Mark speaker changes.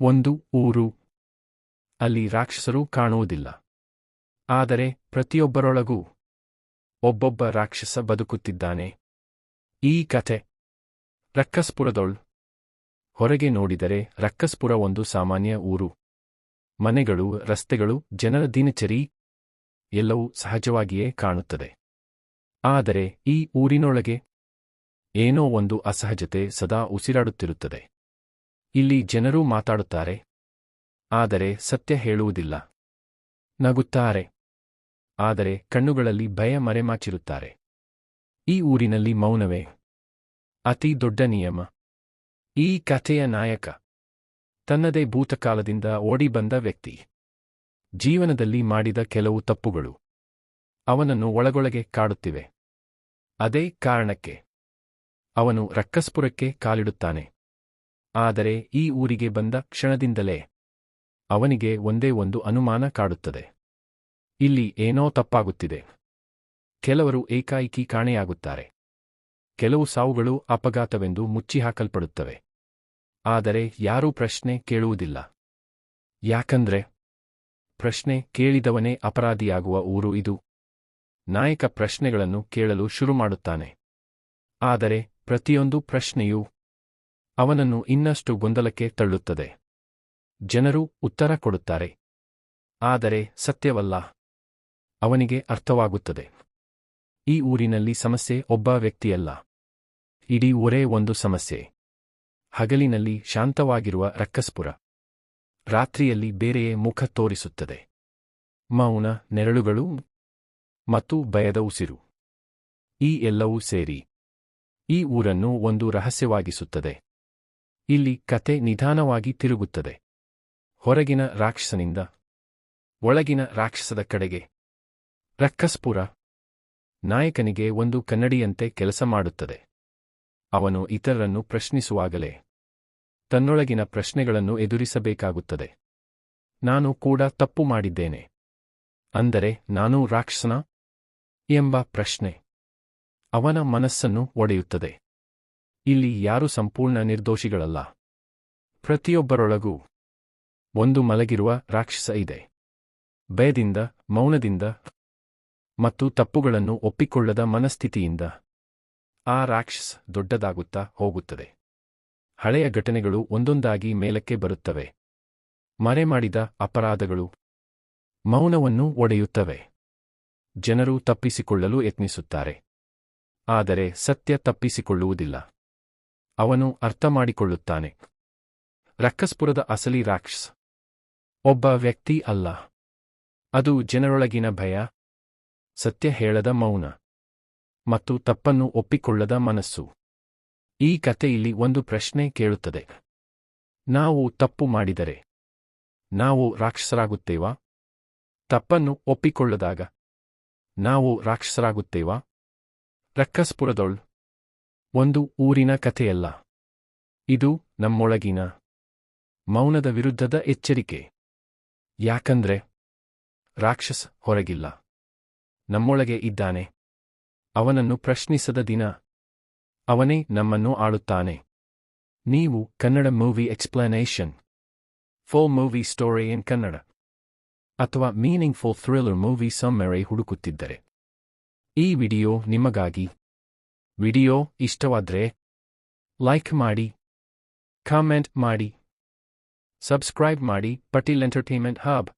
Speaker 1: ಒಂದು ಊರು. ಅಲ್ಲಿ ರಾಕ್ಷಸರು ಕಾಣುವುದಿಲ್ಲ. ಆದರೆ ಪ್ರತಿಯೊಬ್ಬರೊಳಗೂ ಒಬ್ಬೊಬ್ಬ ರಾಕ್ಷಸ ಬದುಕುತ್ತಿದ್ದಾನೆ. ಈ ಕಥೆ ರಕ್ಕಸ್ಪುರದೊಳ್ ಹೊರಗೆ ನೋಡಿದರೆ ರಕ್ಕಸ್ಪುರ ಒಂದು ಸಾಮಾನ್ಯ ಊರು. ಮನೆಗಳು, ರಸ್ತೆಗಳು, ಜನರ ದಿನಚರಿ ಎಲ್ಲವೂ ಸಹಜವಾಗಿಯೇ ಕಾಣುತ್ತದೆ. ಆದರೆ ಈ ಊರಿನೊಳಗೆ ಏನೋ ಒಂದು ಅಸಹಜತೆ ಸದಾ ಉಸಿರಾಡುತ್ತಿರುತ್ತದೆ. ಇಲ್ಲಿ ಜನರು ಮಾತಾಡುತ್ತಾರೆ. ಆದರೆ ಸತ್ಯ ಹೇಳುವುದಿಲ್ಲ. ನಗುತ್ತಾರೆ. ಆದರೆ ಕಣ್ಣುಗಳಲ್ಲಿ ಭಯ ಮರೆಮಾಚಿರುತ್ತಾರೆ. ಈ ಊರಿನಲ್ಲಿ ಮೌನವೇ. ಅತಿ ದೊಡ್ಡ ನಿಯಮ. ಈ ಕಥೆಯ ನಾಯಕ. ತನ್ನದೇ ಭೂತಕಾಲದಿಂದ ಓಡಿಬಂದ ವ್ಯಕ್ತಿ. ಜೀವನದಲ್ಲಿ ಮಾಡಿದ ಕೆಲವು ತಪ್ಪುಗಳು. ಅವನನ್ನು ಒಳಗೊಳಗೆ ಕಾಡುತ್ತಿವೆ. ಅದೇ ಕಾರಣಕ್ಕೆ. ಅವನು ರಕ್ಕಸ್ಪುರಕ್ಕೆ ಕಾಲಿಡುತ್ತಾನೆ. ಆದರೆ ಈ ಊರಿಗೆ ಬಂದ ಕ್ಷಣದಿಂದಲೇ ಅವನಿಗೆ ಒಂದೇ ಒಂದು ಅನುಮಾನ ಕಾಡುತ್ತದೆ. ಇಲ್ಲಿ ಏನೋ ತಪ್ಪಾಗುತ್ತಿದೆ. ಕೆಲವರು ಏಕಾಏಕಿ ಕಾಣೆಯಾಗುತ್ತಾರೆ. ಕೆಲವು ಸಾವುಗಳು ಅಪಘಾತವೆಂದು ಮುಚ್ಚಿಹಾಕಲ್ಪಡುತ್ತವೆ. ಆದರೆ ಯಾರೂ ಪ್ರಶ್ನೆ ಕೇಳುವುದಿಲ್ಲ. ಯಾಕಂದ್ರೆ ಪ್ರಶ್ನೆ ಕೇಳಿದವನೇ ಅಪರಾಧಿಯಾಗುವ ಊರು ಇದು. ನಾಯಕ ಪ್ರಶ್ನೆಗಳನ್ನು ಕೇಳಲು ಶುರುಮಾಡುತ್ತಾನೆ. ಆದರೆ ಪ್ರತಿಯೊಂದು ಪ್ರಶ್ನೆಯೂ ಅವನನ್ನು ಇನ್ನಷ್ಟು ಗೊಂದಲಕ್ಕೆ ತಳ್ಳುತ್ತದೆ. ಜನರು ಉತ್ತರ ಕೊಡುತ್ತಾರೆ. ಆದರೆ ಸತ್ಯವಲ್ಲ. ಅವನಿಗೆ ಅರ್ಥವಾಗುತ್ತದೆ. ಈ ಊರಿನಲ್ಲಿ ಸಮಸ್ಯೆ ಒಬ್ಬ ವ್ಯಕ್ತಿಯಲ್ಲ. ಇಡೀ ಊರೇ ಒಂದು ಸಮಸ್ಯೆ. ಹಗಲಿನಲ್ಲಿ ಶಾಂತವಾಗಿರುವ ರಕ್ಕಸ್ಪುರ. ರಾತ್ರಿಯಲ್ಲಿ ಬೇರೆಯೇ ಮುಖ ತೋರಿಸುತ್ತದೆ. ಮೌನ ನೆರಳುಗಳು ಮತ್ತು ಭಯದ ಉಸಿರು. ಈ ಎಲ್ಲವೂ ಸೇರಿ. ಈ ಊರನ್ನು ಒಂದು ರಹಸ್ಯವಾಗಿಸುತ್ತದೆ. ಇಲ್ಲಿ ಕತೆ ನಿಧಾನವಾಗಿ ತಿರುಗುತ್ತದೆ. ಹೊರಗಿನ ರಾಕ್ಷಸನಿಂದ ಒಳಗಿನ ರಾಕ್ಷಸದ ಕಡೆಗೆ. ರಕ್ಕಸ್ಪುರ ನಾಯಕನಿಗೆ ಒಂದು ಕನ್ನಡಿಯಂತೆ ಕೆಲಸ ಮಾಡುತ್ತದೆ. ಅವನು ಇತರರನ್ನು ಪ್ರಶ್ನಿಸುವಾಗಲೇ ತನ್ನೊಳಗಿನ ಪ್ರಶ್ನೆಗಳನ್ನು ಎದುರಿಸಬೇಕಾಗುತ್ತದೆ. ನಾನು ಕೂಡ ತಪ್ಪು ಮಾಡಿದ್ದೇನೆ. ಅಂದರೆ ನಾನೂ ರಾಕ್ಷಸನ? ಎಂಬ ಪ್ರಶ್ನೆ ಅವನ ಮನಸ್ಸನ್ನು ಒಡೆಯುತ್ತದೆ. ಇಲ್ಲಿ ಯಾರು ಸಂಪೂರ್ಣ ನಿರ್ದೋಷಿಗಳಲ್ಲ. ಪ್ರತಿಯೊಬ್ಬರೊಳಗೂ ಒಂದು ಮಲಗಿರುವ ರಾಕ್ಷಸ ಇದೆ. ಭಯದಿಂದ, ಮೌನದಿಂದ ಮತ್ತು ತಪ್ಪುಗಳನ್ನು ಒಪ್ಪಿಕೊಳ್ಳದ ಮನಸ್ಥಿತಿಯಿಂದ ಆ ರಾಕ್ಷಸ್ ದೊಡ್ಡದಾಗುತ್ತಾ ಹೋಗುತ್ತದೆ. ಹಳೆಯ ಘಟನೆಗಳು ಒಂದೊಂದಾಗಿ ಮೇಲಕ್ಕೆ ಬರುತ್ತವೆ. ಮರೆಮಾಡಿದ ಅಪರಾಧಗಳು ಮೌನವನ್ನು ಒಡೆಯುತ್ತವೆ. ಜನರು ತಪ್ಪಿಸಿಕೊಳ್ಳಲು ಯತ್ನಿಸುತ್ತಾರೆ. ಆದರೆ ಸತ್ಯ ತಪ್ಪಿಸಿಕೊಳ್ಳುವುದಿಲ್ಲ. ಅವನು ಅರ್ಥಮಾಡಿಕೊಳ್ಳುತ್ತಾನೆ. ರಕ್ಕಸ್ಪುರದ ಅಸಲಿ ರಾಕ್ಷಸ್. ಒಬ್ಬ ವ್ಯಕ್ತಿ ಅಲ್ಲ. ಅದು ಜನರೊಳಗಿನ ಭಯ, ಸತ್ಯ ಹೇಳದ ಮೌನ, ಮತ್ತು ತಪ್ಪನ್ನು ಒಪ್ಪಿಕೊಳ್ಳದ ಮನಸ್ಸು. ಈ ಕಥೆಯಲ್ಲಿ ಒಂದು ಪ್ರಶ್ನೆ ಕೇಳುತ್ತದೆ. ನಾವು ತಪ್ಪು ಮಾಡಿದರೆ, ನಾವು ರಾಕ್ಷಸರಾಗುತ್ತೇವಾ? ತಪ್ಪನ್ನು ಒಪ್ಪಿಕೊಳ್ಳದಾಗ, ನಾವು ರಾಕ್ಷಸರಾಗುತ್ತೇವಾ? ರಕ್ಕಸ್ಪುರದೊಳ್ ಒಂದು ಊರಿನ ಕಥೆಯಲ್ಲ. ಇದು ನಮ್ಮೊಳಗಿನ ಮೌನದ ವಿರುದ್ಧದ ಎಚ್ಚರಿಕೆ. ಯಾಕಂದ್ರೆ ರಾಕ್ಷಸ್ ಹೊರಗಿಲ್ಲ. ನಮ್ಮೊಳಗೆ ಇದ್ದಾನೆ. ಅವನನ್ನು ಪ್ರಶ್ನಿಸದ ದಿನ ಅವನೇ ನಮ್ಮನ್ನು ಆಳುತ್ತಾನೆ. ನೀವು Kannada movie explanation for movie story in Kannada ಅಥವಾ ಮೀನಿಂಗ್ಫುಲ್ ಥ್ರಿಲ್ಲರ್ ಮೂವಿ ಸಮ್ಮೆರೆ ಹುಡುಕುತ್ತಿದ್ದರೆ ಈ ವಿಡಿಯೋ ನಿಮಗಾಗಿ ವಿಡಿಯೋ ಇಷ್ಟವಾದ್ರೆ ಲೈಕ್ ಮಾಡಿ ಕಾಮೆಂಟ್ ಮಾಡಿ ಸಬ್ಸ್ಕ್ರೈಬ್ ಮಾಡಿ ಪಟೀಲ್ ಎಂಟರ್ಟೈನ್ಮೆಂಟ್ ಹಬ್